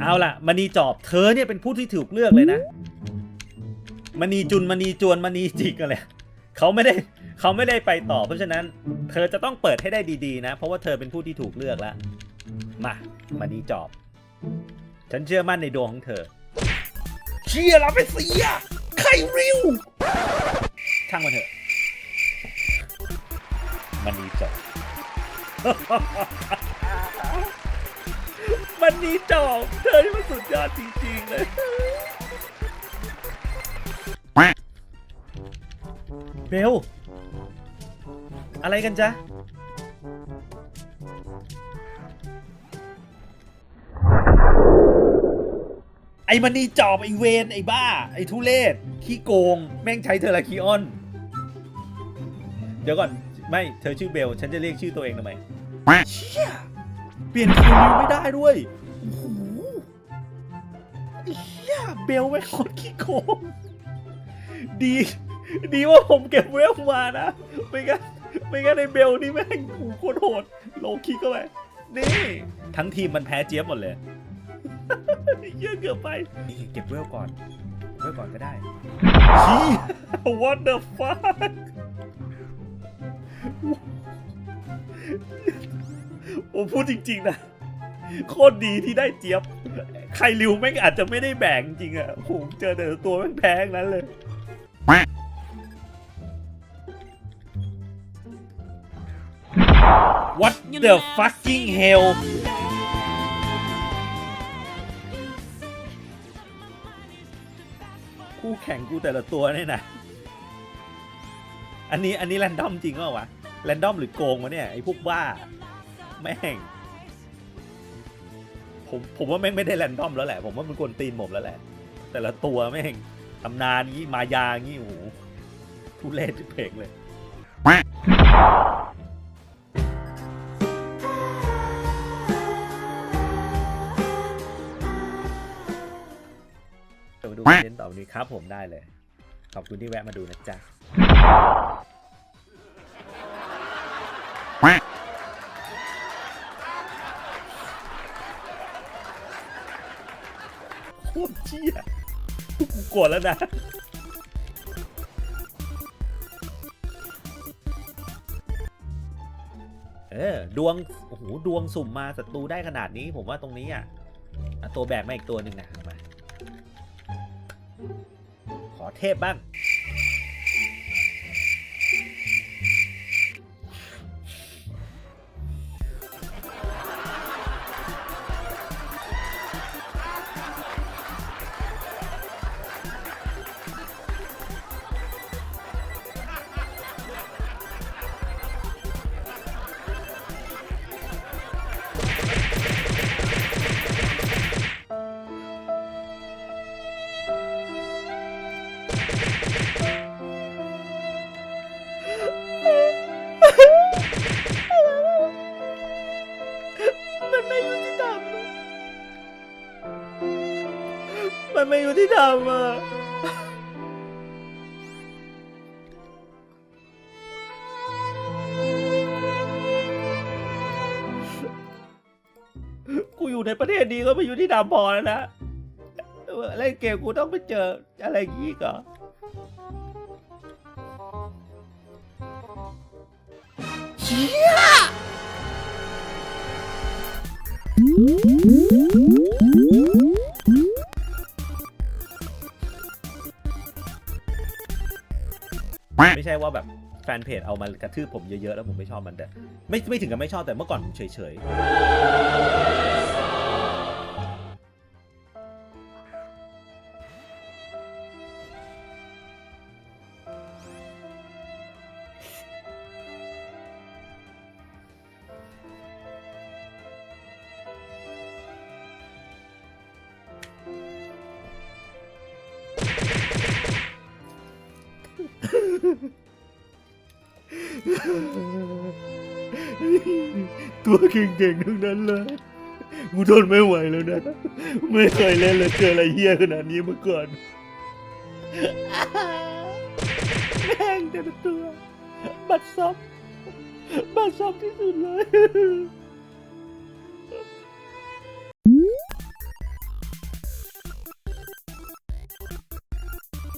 เอาล่ะมณีจอบเธอเนี่ยเป็นผู้ที่ถูกเลือกเลยนะมณีจุนมณีจวนมณีจิกอะไรเขาไม่ได้เขาไม่ได้ไปต่อ เพราะฉะนั้น เธอจะต้องเปิดให้ได้ดีๆนะ เพราะว่าเธอเป็นผู้ที่ถูกเลือกแล้วมามณีจอบ ฉันเชื่อมั่นในดวงของเธอ เชียร์เราไปเสียไข่ริวช่างมันเถอะมันนีจอบ มันนีจอบเธอที่มันสุดยอดจริงๆเลยเบล อะไรกันจ๊ะ ไอ้มันนีจอบไอ้เวนไอ้บ้า ไอ้ทุเลศขี้โกง แม่งใช้เทอร์ลาคีออน เดี๋ยวก่อน ไม่ เธอชื่อเบล ฉันจะเรียกชื่อตัวเองทำไมเชี่ย เปลี่ยนคิวนิวไม่ได้ด้วยโอ้โหเหี้ยเบลแม่คตรขี้โกงดี ดีว่าผมเก็บเวลมานะไม่งั้นไม่งั้นไอ้เบลนี่แม่งโอ้โหโคตรโหดโลคิกเข้าไปนี่ ทั้งทีมมันแพ้เจี๊ยบหมดเลยเยอะเกือบไปนี่เก็บเวลก่อนเวลก่อนก็ได้ชี้ what the fuck ผมพูดจริง ๆ นะ โคตรดีที่ได้เจี๊ยบ ใครริวแม่งอาจจะไม่ได้แบ่งจริงอะผมเจอแต่ตัวแม่งแพงนั้นเลย What the fucking hell คู่แข่งกูแต่ละตัวเนี่ยนะ อันนี้อันนี้แรนดอมจริงเปล่าวะ แรนดอมหรือโกงวะเนี่ย ไอ้พวกบ้า แม่ง ผมผมว่าแม่งไม่ได้แรนดอมแล้วแหละ ผมว่ามันกวนตีนผมแล้วแหละ แต่ละตัวแม่งตำนานงี้มายางี้โอ้โหทุเรศเพลงเลยจะมาดูคอนเทนต์ต่อไปนี้ครับผมได้เลย ขอบคุณที่แวะมาดูนะจ๊ะ เชี่ยกูกดแล้วนะเออดวงโอ้โหดวงสุ่มมาศัตรูได้ขนาดนี้ ผมว่าตรงนี้อะอะตัวแบกมาอีกตัวหนึ่งนะมาขอเทพบ้าง มันไม่ยุติธรรมอะกูอยู่ในประเทศนี้ก็ไม่ยุติธรรมพอแล้วนะเล่นเกมกูต้องไปเจออะไรอย่างนี้ก่อนเชี่ย ช่ว่าแบบแฟนเพจเอามากระทืบผมเยอะๆแล้วผมไม่ชอบมันแต่ไม่ไม่ถึงกับไม่ชอบแต่เมื่อก่อนผมเฉยๆ ตัวเก่งๆทั้งนั้นเลยกูทนไม่ไหวแล้วนะ ไม่เคยเล่นเลยเจออะไรเฮี้ยขนาดนี้มาก่อนแม่งแต่ละตัว บัดซบบัดซบที่สุดเลย